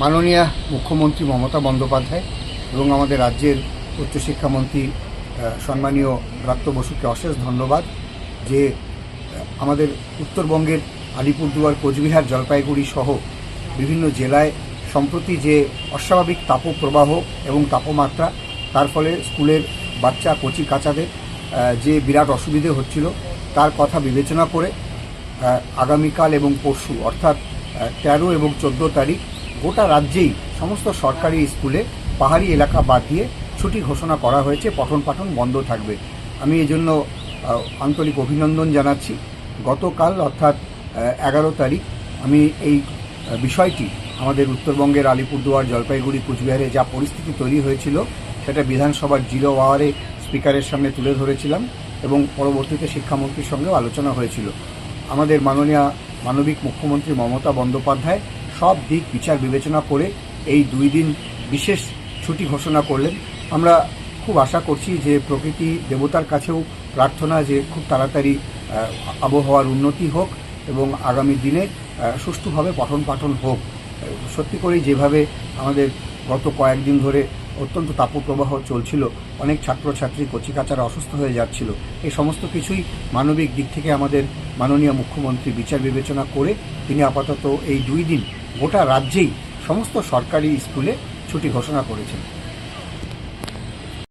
মাননীয় মুখ্যমন্ত্রী মমতা বন্দ্যোপাধ্যায় এবং আমাদের রাজ্যের উচ্চশিক্ষামন্ত্রী সম্মানীয় ব্রাত্য বসুকে অশেষ ধন্যবাদ যে আমাদের উত্তরবঙ্গের আলিপুরদুয়ার, কোচবিহার, জলপাইগুড়ি সহ বিভিন্ন জেলায় সম্প্রতি যে অস্বাভাবিক তাপপ্রবাহ এবং তাপমাত্রা, তার ফলে স্কুলের বাচ্চা, কচি কাচাদের যে বিরাট অসুবিধে হচ্ছিল, তার কথা বিবেচনা করে আগামীকাল এবং পরশু, অর্থাৎ তেরো এবং চোদ্দ তারিখ গোটা রাজ্যেই সমস্ত সরকারি স্কুলে পাহাড়ি এলাকা বাদ দিয়ে ছুটি ঘোষণা করা হয়েছে, পঠন পাঠন বন্ধ থাকবে। আমি এই জন্য আন্তরিক অভিনন্দন জানাচ্ছি। গতকাল অর্থাৎ এগারো তারিখ আমি এই বিষয়টি আমাদের উত্তরবঙ্গের আলিপুরদুয়ার, জলপাইগুড়ি, কুচবিহারে যা পরিস্থিতি তৈরি হয়েছিল, সেটা বিধানসভার জিরো আওয়ারে স্পিকারের সামনে তুলে ধরেছিলাম এবং পরবর্তীতে শিক্ষামন্ত্রীর সঙ্গেও আলোচনা হয়েছিল। আমাদের মাননীয় মানবিক মুখ্যমন্ত্রী মমতা বন্দ্যোপাধ্যায় সব দিক বিচার বিবেচনা করে এই দুই দিন বিশেষ ছুটি ঘোষণা করলেন। আমরা খুব আশা করছি যে প্রকৃতি দেবতার কাছেও প্রার্থনা যে খুব তাড়াতাড়ি আবহাওয়ার উন্নতি হোক এবং আগামী দিনে সুষ্ঠুভাবে পঠন পাঠন হোক। সত্যি করেই যেভাবে আমাদের গত কয়েকদিন ধরে অত্যন্ত তাপপ্রবাহ চলছিল, অনেক ছাত্রছাত্রী কচিকাচারা অসুস্থ হয়ে যাচ্ছিল, এই সমস্ত কিছুই মানবিক দিক থেকে আমাদের মাননীয় মুখ্যমন্ত্রী বিচার বিবেচনা করে তিনি আপাতত এই দুই দিন গোটা রাজ্যেই সমস্ত সরকারি স্কুলে ছুটি ঘোষণা করেছেন।